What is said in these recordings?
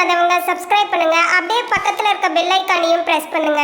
பண்ணாதவங்க சப்ஸ்கிரைப் பண்ணுங்க. அப்படியே பக்கத்துல இருக்க பெல் ஐக்கானையும் பிரஸ் பண்ணுங்க.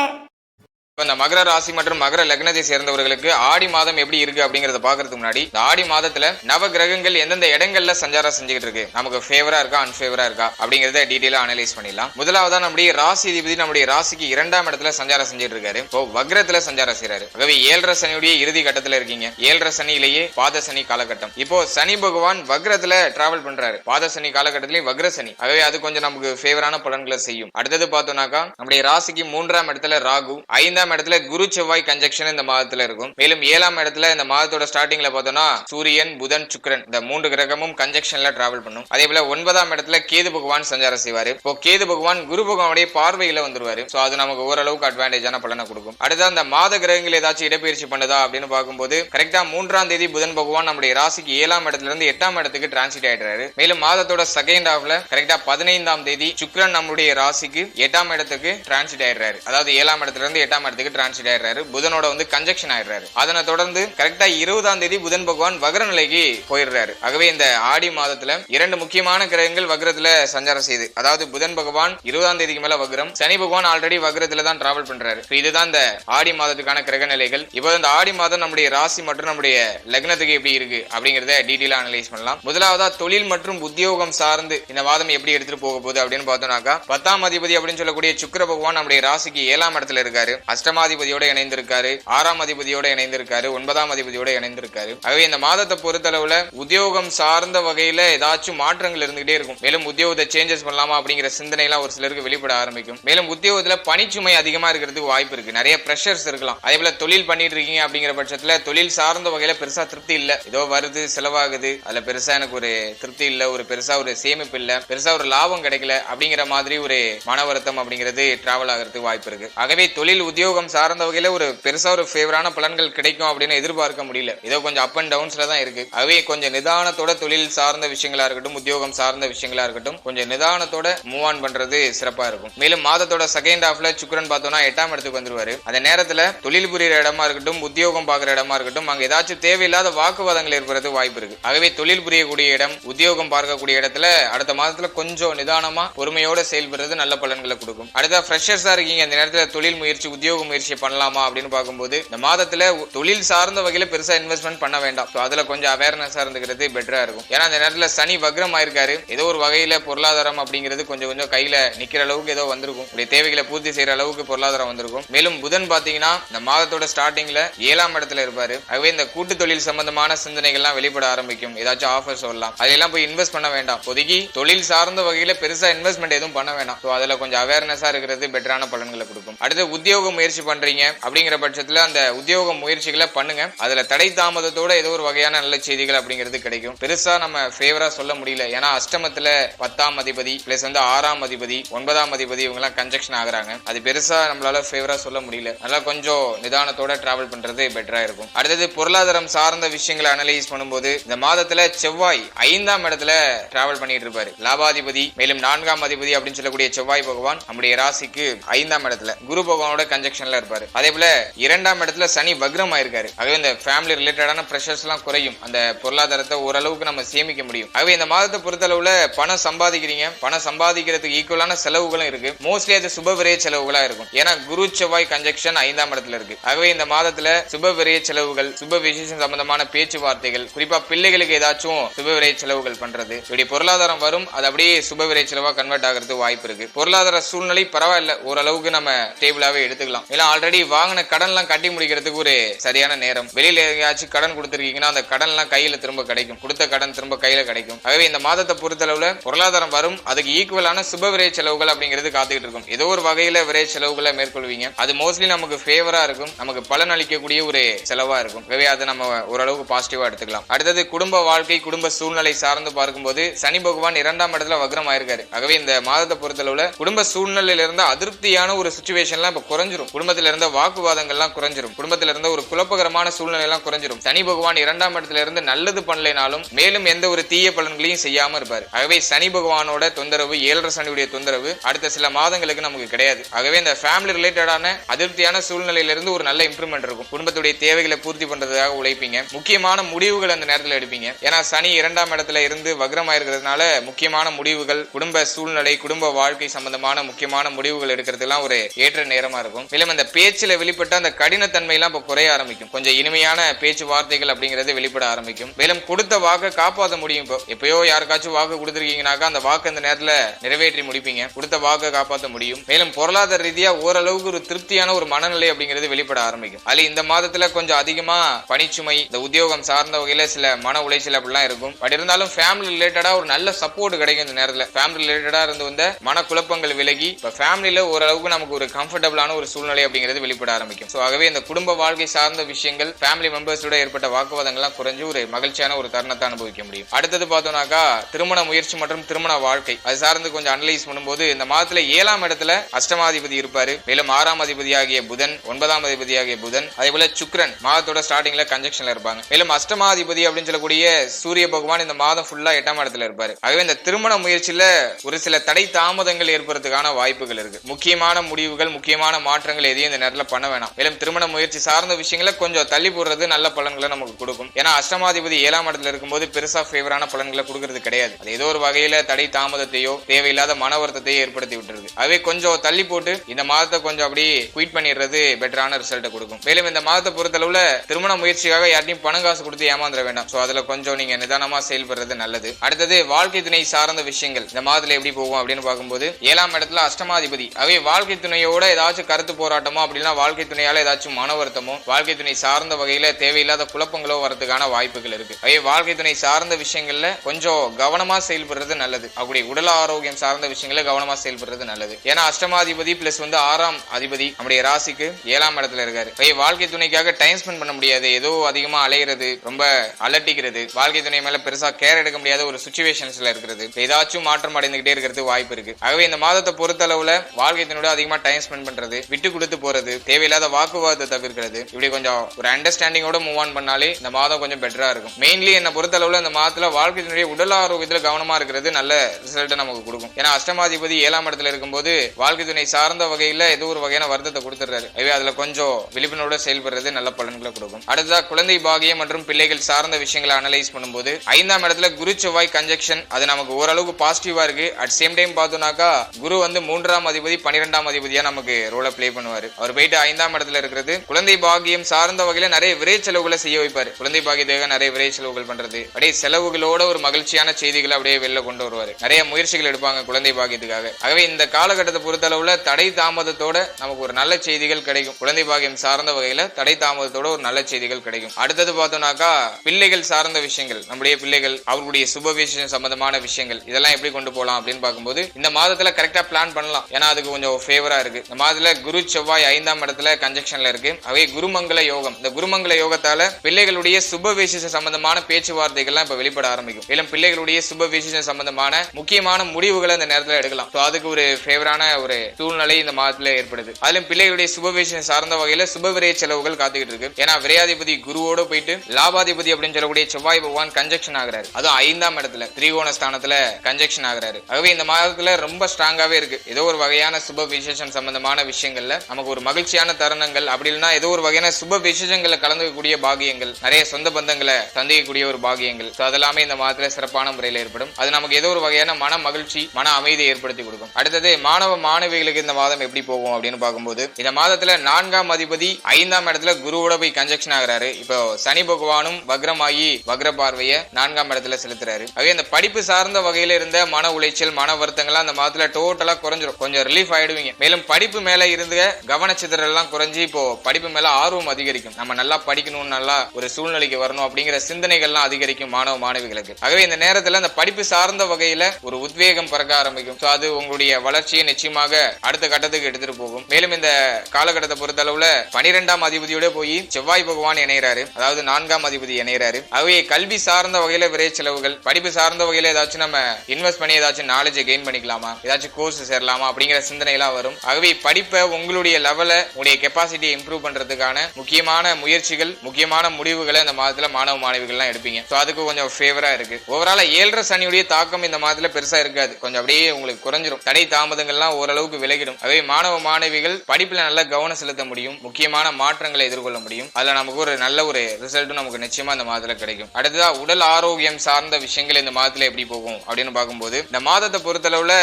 இந்த மகர ராசி மற்றும் மகர லக்னத்தை சேர்ந்தவர்களுக்கு ஆடி மாதம் எப்படி இருக்கு அப்படிங்கறத பாக்குறதுக்கு முன்னாடி இந்த ஆடி மாதத்துல நவ கிரகங்கள் எந்தெந்த இடங்கள்ல சஞ்சாரம் செஞ்சுக்கிட்டு இருக்கு? நமக்கு ஃபேவரா இருக்கா அன்ஃபேவரா இருக்கா? அப்படிங்கறத டீடைலா அனலைஸ் பண்ணிடலாம். முதலாவதா நம்முடைய ராசி அதிபதி நம்முடைய ராசிக்கு இரண்டாம் இடத்துல சஞ்சாரம் செஞ்சுட்டு இருக்காரு. இப்போ வக்ரத்துல சஞ்சாரம் செய்யறாரு ஆகவே ஏழரை சனியுடைய இறுதி கட்டத்துல இருக்கீங்க. ஏழரை சனியிலேயே பாத சனி காலகட்டம். இப்போ சனி பகவான் வக்ரத்துல டிராவல் பண்றாரு. பாத சனி காலகட்டத்திலேயே வக்ர சனி. ஆகவே அது கொஞ்சம் நமக்கு ஃபேவரான பலன்களை செய்யும். அடுத்தது பார்த்தோம்னாக்கா நம்முடைய ராசிக்கு மூன்றாம் இடத்துல ராகு ஐந்தாம் இடத்துல குரு செவ்வாய் கன்ஜெக்ஷன் இந்த மாதத்துல இருக்கும். மேலும் ஏழாம் இடத்துல இந்த மாதத்தோட ஸ்டார்டிங்ல பார்த்தோம்னா சூரியன் புதன் சுக்கிரன் இந்த மூன்று கிரகமும் கன்ஜெக்ஷன்ல டிராவல் பண்ணும். அதே போல ஒன்பதாம் இடத்துல கேது பகவான் சஞ்சாரம் செய்வாரு. இப்போ கேது பகவான் குரு பகவானுடைய பார்வையில வந்துருவாரு. சோ அது நமக்கு ஓரளவுக்கு அட்வான்டேஜான பலனை கொடுக்கும். அடுத்து அந்த மாத கிரகங்கள் ஏதாச்சும் இடப்பெயர்ச்சி பண்ணுதா அப்படின்னு பார்க்கும்போது கரெக்டா மூன்றாம் தேதி புதன் பகவான் நம்முடைய ராசிக்கு ஏழாம் இடத்துல இருந்து எட்டாம் இடத்துக்கு டிரான்சிட் ஆயிடுறாரு. மேலும் மாதத்தோட செகண்ட் ஹாஃப்ல கரெக்டா பதினைந்தாம் தேதி சுக்ரன் நம்முடைய ராசிக்கு எட்டாம் இடத்துக்கு டிரான்சிட் ஆயிடுறாரு. அதாவது ஏழாம் இடத்துல இருந்து எட்டாம் இடத்துக்கு டிரான்சிட் ஆயிடுறாரு. புதனோட வந்து கன்ஜெக்ஷன் ஆயிடுறாரு. அதனை தொடர்ந்து கரெக்டா இருபதாம் தேதி புதன் பகவான் வக்ர நிலைக்கு போயிடுறாரு. ஆகவே இந்த ஆடி மாதத்துல இரண்டு முக்கியமான கிரகங்கள் வக்ரத்துல சஞ்சாரம் செய்யுது அதாவது புதன் பகவான் இருபதாம் தேதிக்கு மேல வக்ரம் சனி பகவான் ஆல்ரெடி வக்ரத்துல தான் டிராவல் பண்றாரு. இதுதான் இந்த ஆடி மாதத்துக்கான கிரக நிலைகள். இப்போ இந்த ஆடி மாதம் நம்முடைய ராசி மற்றும் நம்முடைய லக்னத்துக்கு எப்படி இருக்கு அப்படிங்கறத டீட்டெயிலா அனலைஸ் பண்ணலாம். முதலாவதா தொழில் மற்றும் உத்தியோகம் சார்ந்து இந்த மாதம் எப்படி எடுத்துட்டு போக போகுது அப்படின்னு பார்த்தோம்னாக்கா பத்தாம் அதிபதி அப்படின்னு சொல்லக்கூடிய சுக்கிர பகவான் நம்முடைய ராசிக்கு ஏழாம் இடத்துல இருக்காரு. அஷ்டமாதிபதியோட இணைந்திருக்காரு ஆறாம் அதிபதியோட இணைந்திருக்காரு ஒன்பதாம் அதிபதியோட இணைந்திருக்காரு. ஆகவே இந்த மாதத்தை பொறுத்தளவுல உத்தியோகம் சார்ந்த வகையில ஏதாச்சும் மாற்றங்கள் இருந்துகிட்டே இருக்கும். மேலும் உத்தியோகத்தை சேஞ்சஸ் பண்ணலாமா அப்படிங்கிற சிந்தனை எல்லாம் ஒரு சிலருக்கு வெளிப்பட ஆரம்பிக்கும். மேலும் உத்தியோகத்துல பணிச்சுமை அதிகமா இருக்கிறதுக்கு வாய்ப்பு இருக்கு. நிறைய ப்ரெஷர்ஸ் இருக்கலாம். அதே போல தொழில் பண்ணிட்டு இருக்கீங்க அப்படிங்கிற பட்சத்துல தொழில் சார்ந்த வகையில பெருசா திருப்தி இல்ல. ஏதோ வருது செலவாகுது. அதுல பெருசா எனக்கு ஒரு திருப்தி இல்ல. ஒரு பெருசா ஒரு சேமிப்பு இல்ல. பெருசா ஒரு லாபம் கிடைக்கல அப்படிங்கிற மாதிரி ஒரு மன வருத்தம் அப்படிங்கிறது டிராவல் ஆகிறதுக்கு வாய்ப்பு இருக்கு. ஆகவே தொழில் உத்தியோக உத்தியோகம் சார்ந்த வகையில ஒரு பெருசா ஒரு ஃபேவரான பலன்கள் கிடைக்கும் அப்படின்னு எதிர்பார்க்க முடியல. ஏதோ கொஞ்சம் அப் அண்ட் டவுன்ஸ்ல தான் இருக்கு. ஆகவே கொஞ்சம் நிதானத்தோட தொழில் சார்ந்த விஷயங்களா இருக்கட்டும் உத்தியோகம் சார்ந்த விஷயங்களா இருக்கட்டும் கொஞ்சம் நிதானத்தோட மூவ் ஆன் பண்றது சிறப்பா இருக்கும். மேலும் மாதத்தோட செகண்ட் ஹாஃப்ல சுக்கரன் பார்த்தோம்னா எட்டாம் இடத்துக்கு வந்துருவாரு. அந்த நேரத்துல தொழில் புரியுற இடமா இருக்கட்டும் உத்தியோகம் பார்க்குற இடமா இருக்கட்டும் அங்க ஏதாச்சும் தேவையில்லாத வாக்குவாதங்கள் ஏற்படுறது வாய்ப்பு இருக்கு. ஆகவே தொழில் புரியக்கூடிய இடம் உத்தியோகம் பார்க்கக்கூடிய இடத்துல அடுத்த மாதத்துல கொஞ்சம் நிதானமா பொறுமையோட செயல்படுறது நல்ல பலன்களை கொடுக்கும். அடுத்த ஃப்ரெஷர்ஸா இருக்கீங்க. இந்த நேரத்துல தொழில் முயற்சி உத்தியோகம் முயற்சி பண்ணலாமா அப்படின்னு பார்க்கும்போது இந்த மாதத்துல தொழில் சார்ந்த வகையில பெருசா இன்வெஸ்ட்மெண்ட் பண்ண வேண்டாம். ஸோ அதுல கொஞ்சம் அவேர்னஸா இருந்துக்கிறது பெட்டரா இருக்கும். ஏன்னா அந்த நேரத்துல சனி வக்ரம் ஆயிருக்காரு. ஏதோ ஒரு வகையில பொருளாதாரம் அப்படிங்கிறது கொஞ்சம் கொஞ்சம் கையில நிக்கிற அளவுக்கு ஏதோ வந்திருக்கும். உடைய தேவைகளை பூர்த்தி செய்யற அளவுக்கு பொருளாதாரம் வந்திருக்கும். மேலும் புதன் பாத்தீங்கன்னா இந்த மாதத்தோட ஸ்டார்டிங்ல ஏழாம் இடத்துல இருப்பாரு. ஆகவே இந்த கூட்டு தொழில் சம்பந்தமான சிந்தனைகள்லாம் வெளிப்பட ஆரம்பிக்கும். ஏதாச்சும் ஆஃபர் சொல்லலாம் அதெல்லாம் போய் இன்வெஸ்ட் பண்ண வேண்டாம். பொதுக்கி தொழில் சார்ந்த வகையில பெருசா இன்வெஸ்ட்மெண்ட் எதுவும் பண்ண வேண்டாம் ஸோ அதுல கொஞ்சம் அவேர்னஸா இருக்கிறது பெட்டரான பலன்களை கொடுக்கும். அடுத்து உத்தியோக முயற்சி முயற்சி பண்றீங்க அப்படிங்கிற பட்சத்துல அந்த உத்தியோக முயற்சிகளை பண்ணுங்க. அதுல தடை தாமதத்தோட ஏதோ ஒரு வகையான நல்ல செய்திகள் அப்படிங்கிறது கிடைக்கும். பெருசா நம்ம ஃபேவரா சொல்ல முடியல. ஏன்னா அஷ்டமத்துல பத்தாம் அதிபதி பிளஸ் வந்து ஆறாம் அதிபதி ஒன்பதாம் அதிபதி இவங்க எல்லாம் கன்ஜெக்ஷன் ஆகுறாங்க. அது பெருசா நம்மளால ஃபேவரா சொல்ல முடியல. நல்லா கொஞ்சம் நிதானத்தோட டிராவல் பண்றது பெட்டரா இருக்கும். அடுத்தது பொருளாதாரம் சார்ந்த விஷயங்களை அனலைஸ் பண்ணும்போது இந்த மாதத்துல செவ்வாய் ஐந்தாம் இடத்துல டிராவல் பண்ணிட்டு இருப்பாரு. லாபாதிபதி மேலும் நான்காம் அதிபதி அப்படின்னு சொல்லக்கூடிய செவ்வாய் பகவான் நம்முடைய ராசிக்கு ஐந்தாம் இடத்துல குரு பகவானோட கனெக்ஷன்ல இருப்பாரு. அதே போல இரண்டாம் இடத்துல சனி வக்ரம் ஆயிருக்காரு. ஆகவே இந்த ஃபேமிலி ரிலேட்டடான ப்ரெஷர்ஸ் எல்லாம் குறையும். அந்த பொருளாதாரத்தை ஓரளவுக்கு நம்ம சேமிக்க முடியும். ஆகவே இந்த மாதத்தை பொறுத்தளவுல பணம் சம்பாதிக்கிறீங்க. பணம் சம்பாதிக்கிறதுக்கு ஈக்குவலான செலவுகளும் இருக்கு. மோஸ்ட்லி அது சுப விரய செலவுகளா இருக்கும். ஏன்னா குரு செவ்வாய் கன்ஜெக்ஷன் ஐந்தாம் இடத்துல இருக்கு. ஆகவே இந்த மாதத்துல சுப விரய செலவுகள் சுப விசேஷம் சம்பந்தமான பேச்சுவார்த்தைகள் குறிப்பா பிள்ளைகளுக்கு ஏதாச்சும் சுப விரய செலவுகள் பண்றது இப்படி பொருளாதாரம் வரும் அது அப்படியே சுப விரய செலவா கன்வெர்ட் ஆகிறதுக்கு வாய்ப்பு இருக்கு. பொருளாதார சூழ்நிலை பரவாயில்ல. ஓரளவுக்கு நம்ம ஸ்டேபிளாவே எடுத்துக்கலாம். இல்லை ஆல்ரெடி வாங்கின கடன் எல்லாம் கட்டி முடிக்கிறதுக்கு ஒரு சரியான நேரம். வெளியில எங்கேயாச்சும் கடன் கொடுத்துருக்கீங்கன்னா அந்த கடன் எல்லாம் கையில திரும்ப கிடைக்கும். கொடுத்த கடன் திரும்ப கையில கிடைக்கும். ஆகவே இந்த மாதத்தை பொறுத்தளவுல பொருளாதாரம் வரும். அதுக்கு ஈக்குவலான சுப விரை செலவுகள் அப்படிங்கிறது காத்துக்கிட்டு இருக்கும். ஏதோ ஒரு வகையில விரை செலவுகளை மேற்கொள்வீங்க. அது மோஸ்ட்லி நமக்கு ஃபேவரா இருக்கும். நமக்கு பலன் அளிக்கக்கூடிய ஒரு செலவா இருக்கும். ஆகவே அதை நம்ம ஓரளவுக்கு பாசிட்டிவா எடுத்துக்கலாம். அடுத்தது குடும்ப வாழ்க்கை குடும்ப சூழ்நிலை சார்ந்து பார்க்கும்போது சனி பகவான் இரண்டாம் இடத்துல வக்ரம் ஆயிருக்காரு ஆகவே இந்த மாதத்தை பொறுத்தளவுல குடும்ப சூழ்நிலையில இருந்த அதிருப்தியான ஒரு சுச்சுவேஷன்லாம் இப்ப குறைஞ்சிரும். குடும்பத்தில் இருந்த வாக்குவாதங்கள்லாம் குறைஞ்சிரும். குடும்பத்தில் இருந்த ஒரு குழப்பகரமான சூழ்நிலை எல்லாம் குறைஞ்சிரும். சனி பகவான் இரண்டாம் இடத்துல இருந்து நல்லது பண்ணலைனாலும் மேலும் எந்த ஒரு தீய பலன்களையும் செய்யாம இருப்பாரு. ஆகவே சனி பகவானோட தொந்தரவு ஏழரை சனியுடைய தொந்தரவு அடுத்த சில மாதங்களுக்கு நமக்கு கிடையாது. ஆகவே இந்த ஃபேமிலி ரிலேட்டடான அதிருப்தியான சூழ்நிலையில இருந்து ஒரு நல்ல இம்ப்ரூவ்மெண்ட் இருக்கும். குடும்பத்துடைய தேவைகளை பூர்த்தி பண்றதுக்காக உழைப்பீங்க. முக்கியமான முடிவுகள் அந்த நேரத்தில் எடுப்பீங்க. ஏன்னா சனி இரண்டாம் இடத்துல இருந்து வக்ரமாயிருக்கிறதுனால முக்கியமான முடிவுகள் குடும்ப சூழ்நிலை குடும்ப வாழ்க்கை சம்பந்தமான முக்கியமான முடிவுகள் எடுக்கிறதுலாம் ஒரு ஏற்ற நேரமா இருக்கும். மேலும் அந்த பேச்சில் வெளிப்பட்ட அந்த கடினத்தன்மை எல்லாம் குறைய ஆரம்பிக்கும். கொஞ்சம் இனிமையான பேச்சு வார்த்தைகள் அப்படிங்கிறது வெளிப்பட ஆரம்பிக்கும். மேலும் கொடுத்த வாக்கை காப்பாற்ற முடியும் இப்போ. எப்பயோ யாருக்காச்சும் வாக்கு கொடுத்துருக்கீங்கனாக்கா அந்த வாக்கு அந்த நேரத்தில் நிறைவேற்றி முடிப்பீங்க. கொடுத்த வாக்கை காப்பாற்ற முடியும். மேலும் பொருளாதார ரீதியாக ஓரளவுக்கு ஒரு திருப்தியான ஒரு மனநிலை அப்படிங்கிறது வெளிப்பட ஆரம்பிக்கும். அதில் இந்த மாதத்தில் கொஞ்சம் அதிகமாக பணிச்சுமை இந்த உத்தியோகம் சார்ந்த வகையில் சில மன உளைச்சல் அப்படிலாம் இருக்கும். பட் இருந்தாலும் ஃபேமிலி ரிலேட்டடா ஒரு நல்ல சப்போர்ட் கிடைக்கும் இந்த நேரத்தில். ஃபேமிலி ரிலேட்டடாக இருந்து வந்த மனக்குழப்பங்கள் விலகி இப்போ ஃபேமிலியில் ஓரளவுக்கு நமக்கு ஒரு கம்ஃபர்டபுளான ஒரு சூழ்நிலை அப்படிங்கிறது வெளிப்பட ஆரம்பிக்கும். ஸோ ஆகவே இந்த குடும்ப வாழ்க்கை சார்ந்த விஷயங்கள் ஃபேமிலி மெம்பர்ஸோட ஏற்பட்ட வாக்குவாதங்கள்லாம் குறைஞ்சு ஒரு மகிழ்ச்சியான ஒரு தருணத்தை அனுபவிக்க முடியும். அடுத்தது பார்த்தோம்னாக்கா திருமண முயற்சி மற்றும் திருமண வாழ்க்கை. அது சார்ந்து கொஞ்சம் அனலைஸ் பண்ணும்போது இந்த மாதத்துல ஏழாம் இடத்துல அஷ்டமாதிபதி இருப்பாரு. மேலும் ஆறாம் அதிபதியாகிய புதன் ஒன்பதாம் அதிபதியாகிய புதன் அதே போல சுக்ரன் மாதத்தோட ஸ்டார்டிங்ல கன்ஜெக்ஷன்ல இருப்பாங்க. மேலும் அஷ்டமாதிபதி அப்படின்னு சொல்லக்கூடிய சூரிய பகவான் இந்த மாதம் ஃபுல்லா எட்டாம் இடத்துல இருப்பாரு. ஆகவே இந்த திருமண முயற்சியில ஒரு சில தடை தாமதங்கள் ஏற்படுறதுக்கான வாய்ப்புகள் இருக்கு. முக்கியமான முடிவுகள் முக்கியமான மாற்றங்கள் எதையும் இந்த நேரத்தில் பண்ண வேணாம். மேலும் திருமண முயற்சி சார்ந்த விஷயங்களை கொஞ்சம் தள்ளி போடுறது நல்ல பலன்களை நமக்கு கொடுக்கும். ஏன்னா அஷ்டமாதிபதி ஏழாம் இடத்துல இருக்கும்போது பெருசா ஃபேவரான பலன்களை கொடுக்கறது கிடையாது. அது ஏதோ ஒரு வகையில தடை தாமதத்தையோ தேவையில்லாத மன வருத்தத்தையோ ஏற்படுத்தி விட்டுருது. அதுவே கொஞ்சம் தள்ளி போட்டு இந்த மாதத்தை கொஞ்சம் அப்படி குயிட் பண்ணிடுறது பெட்டரான ரிசல்ட்டை கொடுக்கும். மேலும் இந்த மாதத்தை பொறுத்தளவுல திருமண முயற்சிக்காக யார்ட்டையும் பணம் காசு கொடுத்து ஏமாந்துட வேண்டாம். ஸோ அதுல கொஞ்சம் நீங்க நிதானமா செயல்படுறது நல்லது. அடுத்தது வாழ்க்கை துணை சார்ந்த விஷயங்கள். இந்த மாதத்துல எப்படி போகும் அப்படின்னு பார்க்கும்போது ஏழாம் இடத்துல அஷ்டமாதிபதி. அவை வாழ்க்கை துணையோட ஏதாச்சும் கருத்து போற போராட்டமோ அப்படின்னா வாழ்க்கை துணையால ஏதாச்சும் மன வருத்தமோ வாழ்க்கை துணை சார்ந்த வகையில தேவையில்லாத குழப்பங்களோ வரதுக்கான வாய்ப்புகள் இருக்கு. அதே வாழ்க்கை துணை சார்ந்த விஷயங்கள்ல கொஞ்சம் கவனமா செயல்படுறது நல்லது. அப்படி உடல் ஆரோக்கியம் சார்ந்த விஷயங்கள கவனமா செயல்படுறது நல்லது. ஏன்னா அஷ்டமாதிபதி பிளஸ் வந்து ஆறாம் அதிபதி நம்முடைய ராசிக்கு ஏழாம் இடத்துல இருக்காரு. வாழ்க்கை துணைக்காக டைம் ஸ்பெண்ட் பண்ண முடியாது. ஏதோ அதிகமா அலைகிறது ரொம்ப அலட்டிக்கிறது வாழ்க்கை துணை மேல பெருசா கேர் எடுக்க முடியாத ஒரு சுச்சுவேஷன்ஸ்ல இருக்கிறது. ஏதாச்சும் மாற்றம் அடைந்துகிட்டே இருக்கிறது வாய்ப்பு இருக்கு. ஆகவே இந்த மாதத்தை பொறுத்தளவுல வாழ்க்கை துணையோட அதிகமா டைம் ஸ்பெண்ட் பண்றது விட்டு கொடுத்து போறது தேவையில்லாத வாக்குவாதத்தை தவிர்க்கிறது. இப்படி கொஞ்சம் ஒரு அண்டர்ஸ்டாண்டிங்கோட மூவ் ஆன் பண்ணாலே இந்த மாதம் கொஞ்சம் பெட்டரா இருக்கும். மெயின்லி என்ன பொறுத்தளவுல இந்த மாதத்துல வாழ்க்கை உடல் ஆரோக்கியத்துல கவனமா இருக்கிறது நல்ல ரிசல்ட்டை நமக்கு கொடுக்கும். ஏன்னா அஷ்டமாதிபதி ஏழாம் இடத்துல இருக்கும்போது வாழ்க்கை துணை சார்ந்த வகையில ஏதோ ஒரு வகையான வருத்தத்தை கொடுத்துறாரு எனவே அதுல கொஞ்சம் விழிப்புணர்வோட செயல்படுறது நல்ல பலன்களை கொடுக்கும். அடுத்ததா குழந்தை பாகியம் மற்றும் பிள்ளைகள் சார்ந்த விஷயங்களை அனலைஸ் பண்ணும்போது ஐந்தாம் இடத்துல குரு செவ்வாய் கன்ஜெக்ஷன் அது நமக்கு ஓரளவுக்கு பாசிட்டிவா இருக்கு. அட் சேம் டைம் பார்த்தோம்னாக்கா குரு வந்து மூன்றாம் அதிபதி பன்னிரெண்டாம் அதிபதியா நமக்கு ரோலை ப்ளே பண்ணுவாரு. அவர் போயிட்டு ஐந்தாம் இடத்துல இருக்கிறது. குழந்தை பாகியம் சார்ந்த வகையில நிறைய விரை செலவுகளை செய்ய வைப்பாரு. குழந்தை பாகியத்துக்காக நிறைய விரை செலவுகள் பண்றது. அப்படியே செலவுகளோட ஒரு மகிழ்ச்சியான செய்திகளை அப்படியே வெளில கொண்டு வருவாரு. நிறைய முயற்சிகள் எடுப்பாங்க குழந்தை பாகியத்துக்காக ஆகவே இந்த காலகட்டத்தை பொறுத்தளவுல தடை தாமதத்தோட நமக்கு ஒரு நல்ல செய்திகள் கிடைக்கும். குழந்தை பாகியம் சார்ந்த வகையில தடை தாமதத்தோட ஒரு நல்ல செய்திகள் கிடைக்கும். அடுத்தது பார்த்தோம்னாக்கா பிள்ளைகள் சார்ந்த விஷயங்கள். நம்முடைய பிள்ளைகள் அவர்களுடைய சுப விஷயம் சம்பந்தமான விஷயங்கள். இதெல்லாம் எப்படி கொண்டு போகலாம் அப்படின்னு பார்க்கும்போது இந்த மாதத்துல கரெக்டா பிளான் பண்ணலாம். ஏன்னா அதுக்கு கொஞ்சம் ஃபேவரா இருக்கு. இந்த மாதத்துல குரு செவ்வாய் ஐந்தாம் இடத்துல கன்ஜெக்ஷன்ல இருக்கு. அவை குருமங்கல யோகம். இந்த குருமங்கல யோகத்தால பிள்ளைகளுடைய சுப விசேஷ சம்பந்தமான பேச்சுவார்த்தைகள்லாம் இப்ப வெளிப்பட ஆரம்பிக்கும். மேலும் பிள்ளைகளுடைய சுப விசேஷம் சம்பந்தமான முக்கியமான முடிவுகளை அந்த நேரத்துல எடுக்கலாம். ஸோ அதுக்கு ஒரு ஃபேவரான ஒரு சூழ்நிலை இந்த மாதத்துல ஏற்படுது. அதிலும் பிள்ளைகளுடைய சுப விசேஷம் சார்ந்த வகையில சுப விரைய செலவுகள் காத்துக்கிட்டு இருக்கு. ஏன்னா விரையாதிபதி குருவோட போயிட்டு லாபாதிபதி அப்படின்னு சொல்லக்கூடிய செவ்வாய் பகவான் கன்ஜெக்ஷன் ஆகிறாரு. அதுவும் ஐந்தாம் இடத்துல திரிகோண ஸ்தானத்துல கன்ஜெக்ஷன் ஆகிறாரு. ஆகவே இந்த மாதத்துல ரொம்ப ஸ்ட்ராங்காவே இருக்கு. ஏதோ ஒரு வகையான சுப விசேஷம் சம்பந்தமான விஷயங்கள்ல நமக்கு ஒரு மகிழ்ச்சியான தருணங்கள். அப்படி இல்லைன்னா ஏதோ ஒரு வகையான சுப விசேஷங்களை கலந்துக்கக்கூடிய பாகியங்கள் நிறைய சொந்த பந்தங்களை சந்திக்கக்கூடிய ஒரு பாகியங்கள். ஸோ அதெல்லாமே இந்த மாதத்துல சிறப்பான முறையில் ஏற்படும். அது நமக்கு ஏதோ ஒரு வகையான மன மகிழ்ச்சி மன அமைதியை ஏற்படுத்தி கொடுக்கும். அடுத்தது மாணவ மாணவிகளுக்கு இந்த மாதம் எப்படி போகும் அப்படின்னு பார்க்கும்போது இந்த மாதத்துல நான்காம் அதிபதி ஐந்தாம் இடத்துல குருவோட போய் கன்ஜெக்ஷன் ஆகிறாரு. இப்போ சனி பகவானும் வக்ரமாகி வக்ர பார்வையை நான்காம் இடத்துல செலுத்துறாரு. ஆகவே இந்த படிப்பு சார்ந்த வகையில இருந்த மன உளைச்சல் மன வருத்தங்கள்லாம் அந்த மாதத்துல டோட்டலா குறைஞ்சிரும். கொஞ்சம் ரிலீஃப் ஆயிடுவீங்க. மேலும் படிப்பு மேல இருந்த கவனச்சிதறல் எல்லாம் குறைஞ்சி இப்போ படிப்பு மேல ஆர்வம் அதிகரிக்கும். நம்ம நல்லா படிக்கணும் நல்லா ஒரு சூழ்நிலைக்கு வரணும் அப்படிங்கிற சிந்தனைகள்லாம் அதிகரிக்கும் மாணவ மாணவிகளுக்கு. ஆகவே இந்த நேரத்துல அந்த படிப்பு சார்ந்த வகையில ஒரு உத்வேகம் பறக்க ஆரம்பிக்கும். அது உங்களுடைய வளர்ச்சியை நிச்சயமாக அடுத்த கட்டத்துக்கு எடுத்துட்டு போகும். மேலும் இந்த காலகட்டத்தை பொறுத்த அளவுல பனிரெண்டாம் அதிபதியோட போய் செவ்வாய் பகவான் இணைகிறாரு அதாவது நான்காம் அதிபதி இணைகிறாரு ஆகவே கல்வி சார்ந்த வகையில விரை செலவுகள் படிப்பு சார்ந்த வகையில ஏதாச்சும் நம்ம இன்வெஸ்ட் பண்ணி ஏதாச்சும் நாலேஜை கெயின் பண்ணிக்கலாமா? ஏதாச்சும் கோர்ஸ் சேரலாமா? அப்படிங்கிற சிந்தனை எல்லாம் வரும். ஆகவே படிப்பை உங்களுடைய உங்களுடைய லெவலை உங்களுடைய கெப்பாசிட்டியை இம்ப்ரூவ் பண்றதுக்கான முக்கியமான முயற்சிகள் முக்கியமான முடிவுகளை இந்த மாதத்துல மாணவ மாணவிகள்லாம் எடுப்பீங்க. ஸோ அதுக்கு கொஞ்சம் ஃபேவரா இருக்கு. ஓவரால ஏழரை சனியுடைய தாக்கம் இந்த மாதத்துல பெருசா இருக்காது. கொஞ்சம் அப்படியே உங்களுக்கு குறைஞ்சிரும். தடை தாமதங்கள்லாம் ஓரளவுக்கு விலகிடும். அதே மாணவ மாணவிகள் படிப்புல நல்ல கவனம் செலுத்த முடியும். முக்கியமான மாற்றங்களை எதிர்கொள்ள முடியும். அதுல நமக்கு ஒரு நல்ல ஒரு ரிசல்ட்டும் நமக்கு நிச்சயமா இந்த மாதத்துல கிடைக்கும். அடுத்ததா உடல் ஆரோக்கியம் சார்ந்த விஷயங்கள் இந்த மாதத்துல எப்படி போகும் அப்படின்னு பார்க்கும்போது இந்த மாதத்தை பொறுத்தளவுல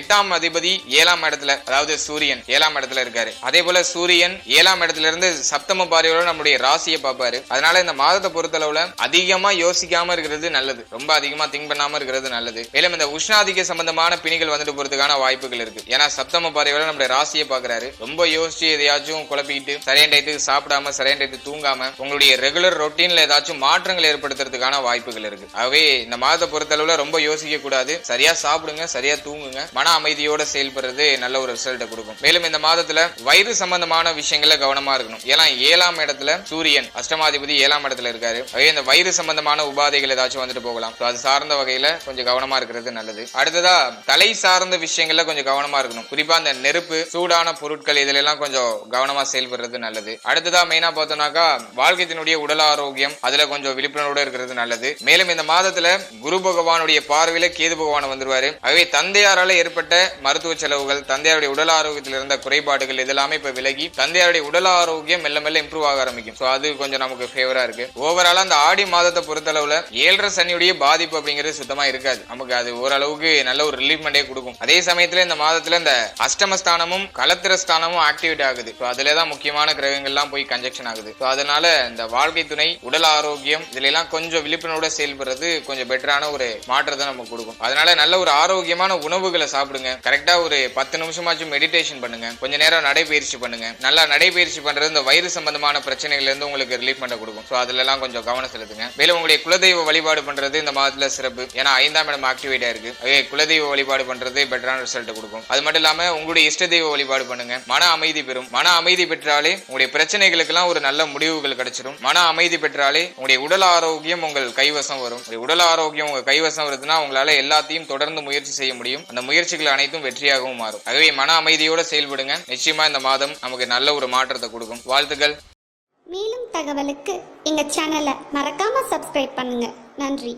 எட்டாம் அதிபதி ஏழாம் இடத்துல அதாவது சூரியன் ஏழாம் இடத்துல இருக்காரு. அதே போல சூரியன் ஏழாம் இடத்துல இருந்து சப்தம பாரியோட நம்முடைய ராசியை பார்ப்பாரு. அதனால இந்த மாதத்தை பொறுத்தளவுல அதிகமா யோசிக்காம இருக்கிறது நல்லது. ரொம்ப அதிகமா திங்க் பண்ணாம இருக்கிறது நல்லது. மேலும் இந்த உஷ்ணாதிக்க சம்பந்தமான பிணிகள் வந்துட்டு போறதுக்கான வாய்ப்புகள் இருக்கு. ஏன்னா சப்தம பாரியோட நம்முடைய ராசியை பாக்குறாரு ரொம்ப யோசிச்சு எதையாச்சும் குழப்பிக்கிட்டு சரியான டயத்துக்கு சாப்பிடாம சரியான டயத்துக்கு தூங்காம உங்களுடைய ரெகுலர் ரொட்டீன்ல ஏதாச்சும் மாற்றங்கள் ஏற்படுத்துறதுக்கான வாய்ப்புகள் இருக்கு. ஆகவே இந்த மாதத்தை பொறுத்தளவுல ரொம்ப யோசிக்க கூடாது. சரியா சாப்பிடுங்க சரியா தூங்குங்க. மன அமைதியோட செயல்படுறது நல்ல ஒரு ரிசல்ட்டை கொடுக்கும். மேலும் இந்த மாதத்துல வயிறு சம்பந்தமான விஷயங்கள கவனமா இருக்கணும். ஏன்னா ஏழாம் இடத்துல சூரியன் அஷ்டமாதிபதி ஏழாம் இடத்துல இருக்காரு. அதே இந்த வயிறு சம்பந்தமான உபாதைகள் ஏதாச்சும் வந்துட்டு போகலாம். அது சார்ந்த வகையில கொஞ்சம் கவனமா இருக்கிறது நல்லது. அடுத்ததா தலை சார்ந்த விஷயங்கள்ல கொஞ்சம் கவனமா இருக்கணும். குறிப்பா அந்த நெருப்பு சூடான பொருட்கள் இதுல எல்லாம் கொஞ்சம் கவனமா செயல்படுறது நல்லது. அடுத்ததா மெயினா பார்த்தோம்னாக்கா வாழ்க்கையினுடைய உடல் ஆரோக்கியம் அதுல கொஞ்சம் விழிப்புணர்வோட இருக்கிறது நல்லது. மேலும் இந்த மாதத்துல குரு பகவானுடைய பார்வையில கேது பகவான் வந்துருவாரு. ஆகவே தந்தையாரால ஏற்பட்ட மருத்துவ செலவுகள் தந்தையாருடைய உடல் ஆரோக்கியத்தில் இருந்த குறைபாடுகள் இதெல்லாமே இப்போ விலகி தந்தையாருடைய உடல் ஆரோக்கியம் மெல்ல மெல்ல இம்ப்ரூவ் ஆக ஆரம்பிக்கும். ஸோ அது கொஞ்சம் நமக்கு ஃபேவரா இருக்கு. ஓவராலா அந்த ஆடி மாதத்தை பொறுத்தளவுல ஏழரை சனியுடைய பாதிப்பு அப்படிங்கிறது சுத்தமா இருக்காது. நமக்கு அது ஓரளவுக்கு நல்ல ஒரு ரிலீஃப்மெண்டே கொடுக்கும். அதே சமயத்துல இந்த மாதத்துல இந்த அஷ்டமஸ்தானமும் கலத்திரஸ்தானமும் ஆக்டிவேட் ஆகுது. ஸோ அதுல தான் முக்கியமான கிரகங்கள்லாம் போய் கன்ஜெக்ஷன் ஆகுது. ஸோ அதனால இந்த வாழ்க்கை துணை உடல் ஆரோக்கியம் இதுல எல்லாம் கொஞ்சம் விழிப்புணர்வோட செயல்படுறது கொஞ்சம் பெட்டரான ஒரு மாற்றத்தை நமக்கு கொடுக்கும். அதனால நல்ல ஒரு ஆரோக்கியமான உணவுகளை சாப்பிடுங்க. கரெக்டா ஒரு பத்து நிமிஷமாச்சும் மெடிடேஷன் பண்ணுங்க. கொஞ்ச நேரம் நடைபயிற்சி பண்ணுங்க. நல்லா நடைபயிற்சி பண்றது இந்த வயிறு சம்பந்தமான பிரச்சனைகள்லேருந்து உங்களுக்கு ரிலீஃப் பண்ண கொடுக்கும். ஸோ அதுலலாம் கொஞ்சம் கவனம் செலுத்துங்க. மேலும் உங்களுடைய குலதெய்வ வழிபாடு பண்றது இந்த மாதத்துல சிறப்பு. ஏன்னா ஐந்தாம் இடம் ஆக்டிவேட் ஆயிருக்கு. அதே குலதெய்வ வழிபாடு பண்றது பெட்டரான ரிசல்ட் கொடுக்கும். அது மட்டும் இல்லாம உங்களுடைய இஷ்ட தெய்வ வழிபாடு பண்ணுங்க. மன அமைதி பெறும். மன அமைதி பெற்றாலே உங்களுடைய பிரச்சனைகளுக்கெல்லாம் ஒரு நல்ல முடிவுகள் கிடைச்சிடும் மன அமைதி பெற்றாலே உங்களுடைய உடல் ஆரோக்கியம் உங்கள் கைவசம் வரும். உடல் ஆரோக்கியம் உங்க கைவசம் வருதுன்னா உங்களால எல்லாத்தையும் தொடர்ந்து முயற்சி செய்ய முடியும். அந்த முயற்சிகள் அனைத்தும் வெற்றியாகவும் மாறும். ஆகவே மன அமைதியோட செயல்படுங்க. நிச்சயம் இந்த மாதம் நமக்கு நல்ல ஒரு மாற்றத்தை கொடுக்கும். வாழ்த்துக்கள். மேலும் தகவலுக்கு எங்கள் சேனலை மறக்காமல் சப்ஸ்கிரைப் பண்ணுங்கள் நன்றி.